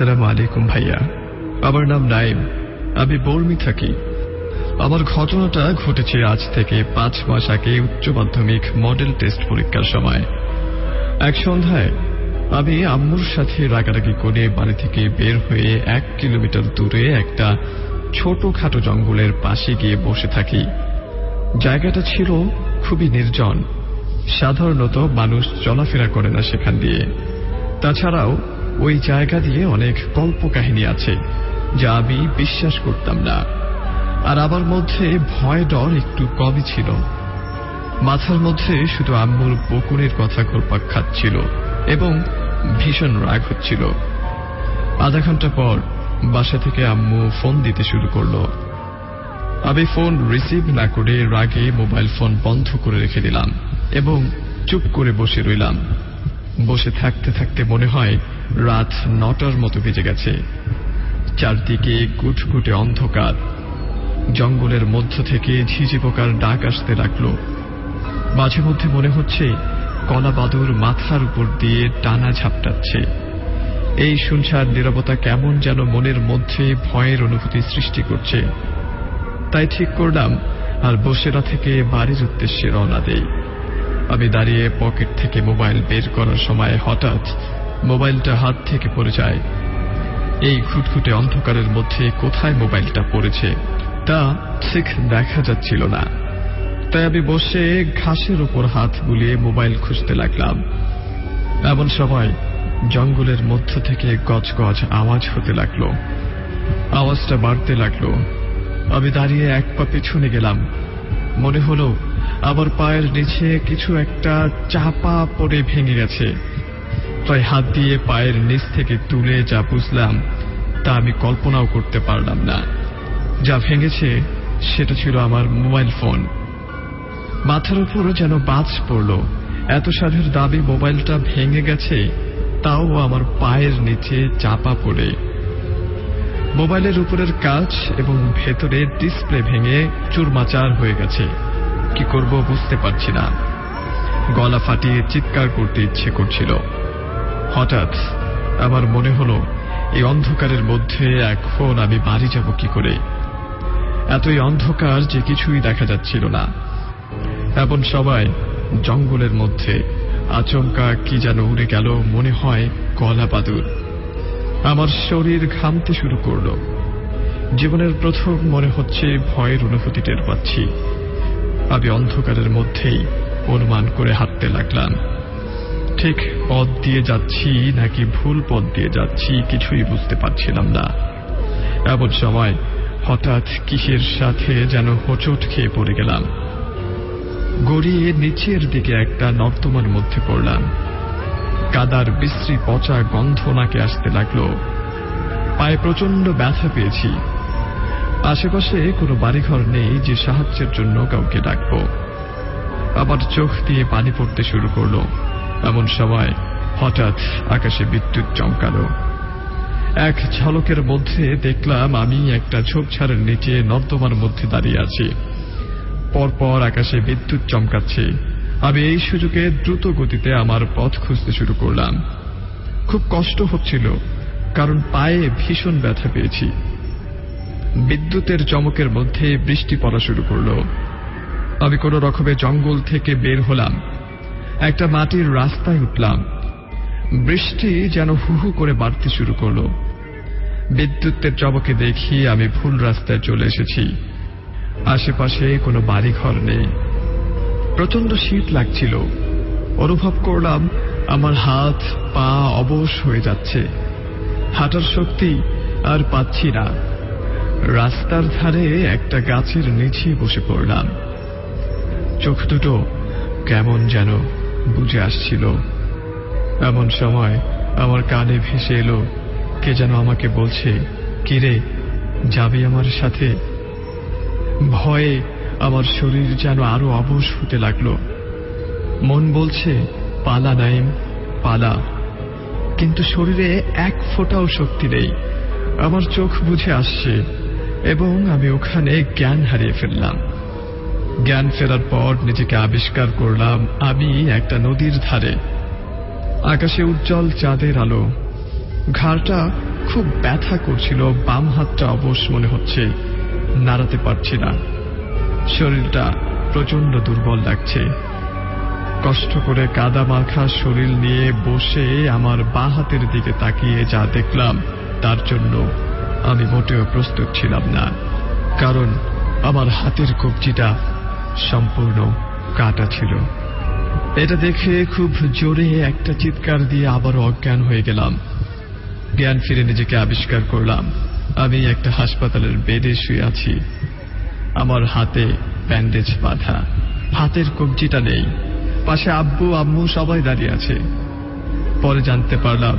আসসালামু আলাইকুম ভাইয়া। আমার নাম নাইম। আমি বর্মি থাকি। আমার ঘটনাটা ঘটেছে আজ থেকে পাঁচ মাস আগে উচ্চ মাধ্যমিক মডেল টেস্ট পরীক্ষার সময়। এক সন্ধ্যায় আমি আম্মুর সাথে রাগারাগি করে বাড়ি থেকে বের হয়ে এক কিলোমিটার দূরে একটা ছোটখাটো জঙ্গলের পাশে গিয়ে বসে থাকি। জায়গাটা ছিল খুবই নির্জন। সাধারণত মানুষ চলাফেরা করে না সেখান দিয়ে। তাছাড়াও ওই জায়গা দিয়ে অনেক গল্প কাহিনী আছে, যা আমি বিশ্বাস করতাম না। আর আমার মধ্যে ভয় ডর একটু কমই ছিল। মাথার মধ্যে শুধু আম্মুর বকুনের কথা ঘুরপাক খাচ্ছিল এবং ভীষণ রাগ হচ্ছিল। আধা ঘণ্টা পর বাসা থেকে আম্মু ফোন দিতে শুরু করল। আমি ফোন রিসিভ না করে রাগে মোবাইল ফোন বন্ধ করে রেখে দিলাম এবং চুপ করে বসে রইলাম। বসে থাকতে থাকতে মনে হয় রাত নটার মতো বেজে গেছে। চারদিকে গুটগুটে অন্ধকার। জঙ্গলের মধ্য থেকে ঝিঝি পোকার ডাক আসতে লাগল। মাঝে মধ্যে মনে হচ্ছে কলা বাদুর মাথার উপর দিয়ে টানা ঝাপটাচ্ছে। এই শুনছার নিরবতা কেমন যেন মনের মধ্যে ভয়ের অনুভূতি সৃষ্টি করছে। তাই ঠিক করলাম আর বসেরা থেকে বাড়ির উদ্দেশ্যে রওনা দেই। আমি দাঁড়িয়ে পকেট থেকে মোবাইল বের করার সময় হঠাৎ মোবাইলটা হাত থেকে পড়ে যায়। এই খুটখুটে অন্ধকারের মধ্যে কোথায় মোবাইলটা পড়েছে, তা ঠিক দেখা যাচ্ছিল না। তাই আমি বসে ঘাসের উপর হাত বুলিয়ে মোবাইল খুঁজতে লাগলাম। এমন সময় জঙ্গলের মধ্য থেকে গজগজ আওয়াজ হতে লাগল। আওয়াজটা বাড়তে লাগল। আমি দাঁড়িয়ে এক পা পেছনে গেলাম। মনে হলো আমার পায়ের নিচে কিছু একটা চাপা পড়ে ভেঙে গেছে। তাই হাত দিয়ে পায়ের নিচ থেকে তুলে যা বুঝলাম, তা আমি কল্পনাও করতে পারলাম না। যা ভেঙেছে, সেটা ছিল আমার মোবাইল ফোন। মাথার উপরও যেন বাজ পড়ল। এত সাধের দাবি মোবাইলটা ভেঙে গেছে, তাও আমার পায়ের নিচে চাপা পড়ে। মোবাইলের উপরের কাজ এবং ভেতরে ডিসপ্লে ভেঙে চুরমাচার হয়ে গেছে। কি করব বুঝতে পারছি না। গলা ফাটিয়ে চিৎকার করতে ইচ্ছে করছিল। হঠাৎ আমার মনে হলো, এই অন্ধকারের মধ্যে এখন আমি বাড়ি যাব কি করে? এতই অন্ধকার যে কিছুই দেখা যাচ্ছিল না। এমন সবাই জঙ্গলের মধ্যে আচমকা কি যেন উড়ে গেল, মনে হয় কলা বাদুর। আমার শরীর ঘামতে শুরু করল। জীবনের প্রথম মনে হচ্ছে ভয়ের অনুভূতি টের পাচ্ছি। আমি অন্ধকারের মধ্যেই অনুমান করে হাঁটতে লাগলাম। ঠিক পথ দিয়ে যাচ্ছি নাকি ভুল পথ দিয়ে যাচ্ছি কিছুই বুঝতে পারছিলাম না। এমন সময় হঠাৎ কিসের সাথে যেন হোঁচট খেয়ে পড়ে গেলাম। গড়িয়ে নিচের দিকে একটা নর্দমার মধ্যে পড়লাম। কাদার বিশ্রী পচা গন্ধ নাকে আসতে লাগল। পায়ে প্রচণ্ড ব্যথা পেয়েছি। আশেপাশে কোনো বাড়িঘর নেই যে সাহায্যের জন্য কাউকে ডাকবো। আবার চোখ দিয়ে পানি পড়তে শুরু করল। এমন সময় হঠাৎ আকাশে বিদ্যুৎ চমকালো। এক ঝলকের মধ্যে দেখলাম আমি একটা ঝোপঝাড়ের নিচে নর্দমার মধ্যে দাঁড়িয়ে আছি। পরপর আকাশে বিদ্যুৎ চমকাচ্ছে। আমি এই সুযোগে দ্রুত গতিতে আমার পথ খুঁজতে শুরু করলাম। খুব কষ্ট হচ্ছিল, কারণ পায়ে ভীষণ ব্যথা পেয়েছি। বিদ্যুতের চমকের মধ্যে বৃষ্টি পড়া শুরু করল। আমি কোনো রকমে জঙ্গল থেকে বের হলাম। একটা মাটির রাস্তায় উঠলাম। বৃষ্টি যেন হু হু করে বাড়তে শুরু করল। বিদ্যুতের চমকে দেখি আমি ভুল রাস্তায় চলে এসেছি। আশেপাশে কোনো বাড়িঘর নেই। প্রচণ্ড শীত লাগছিল। অনুভব করলাম আমার হাত, পা অবশ হয়ে যাচ্ছে। হাঁটার শক্তি আর পাচ্ছি না। রাস্তার ধারে একটা গাছের নিচে বসে পড়লাম। চোখ দুটো কেমন যেন বুঝে আসছিল। এমন সময় আমার কানে ভেসে এলো, কে যেন আমাকে বলছে, কিরে, যাবে আমার সাথে? ভয়ে আমার শরীর যেন আরও অবশ হতে লাগল। মন বলছে, পালা নাইম, পালা। কিন্তু শরীরে এক ফোঁটাও শক্তি নেই। আমার চোখ বুঝে আসছে এবং আমি ওখানে জ্ঞান হারিয়ে ফেললাম। জ্ঞান ফেরার পর নিজেকে আবিষ্কার করলাম আমি একটা নদীর ধারে। আকাশে উজ্জ্বল চাঁদের আলো। ঘাড়টা খুব ব্যথা করছিল, বাম হাতটা অবশ মনে হচ্ছে, নাড়াতে পারছি না। শরীরটা প্রচণ্ড দুর্বল লাগছে। কষ্ট করে কাদা মাখা শরীর নিয়ে বসে আমার বা হাতের দিকে তাকিয়ে যা দেখলাম, তার জন্য আমি মোটেও প্রস্তুত ছিলাম না, কারণ আমার হাতের কবজিটা সম্পূর্ণ কাটা ছিল। এটা দেখে খুব জোরে একটা চিৎকার দিয়ে আবার অজ্ঞান হয়ে গেলাম। জ্ঞান ফিরে নিজেকে আবিষ্কার করলাম। আমি একটা হাসপাতালের বেডে শুয়ে আছি। আমার হাতে ব্যান্ডেজ বাঁধা। হাতের কবজিটা নেই। পাশে আব্বু, আম্মু সবাই দাঁড়িয়ে আছে। পরে জানতে পারলাম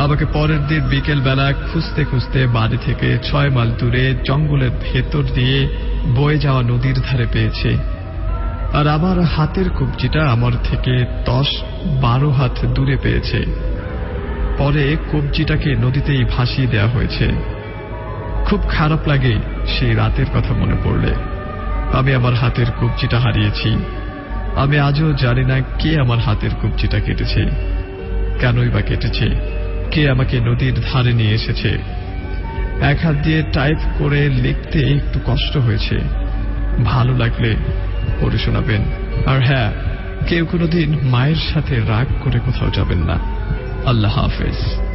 আমাকে পরের দিন বিকেল বেলা খুঁজতে খুঁজতে বাড়ি থেকে ছয় মাইল দূরে জঙ্গলের ভেতর দিয়ে বয়ে যাওয়া নদীর ধারে পেয়েছে। আর আমার হাতের কবজিটা আমার থেকে দশ বারো হাত দূরে পেয়েছে। পরে কবজিটাকে নদীতেই ভাসিয়ে দেওয়া হয়েছে। খুব খারাপ লাগে সেই রাতের কথা মনে পড়লে। আমি আমার হাতের কবজিটা হারিয়েছি। আমি আজও জানি না কে আমার হাতের কবজিটা কেটেছে। কেনই বা কেটেছে? কে আমাকে নদীর ধারে নিয়ে এসেছে? এক হাত দিয়ে টাইপ করে লিখতে একটু কষ্ট হয়েছে। ভালো লাগলে পড়ে শোনাবেন। আর হ্যাঁ কেউ কোনোদিন মায়ের সাথে রাগ করে কোথাও যাবেন না। আল্লাহ হাফেজ।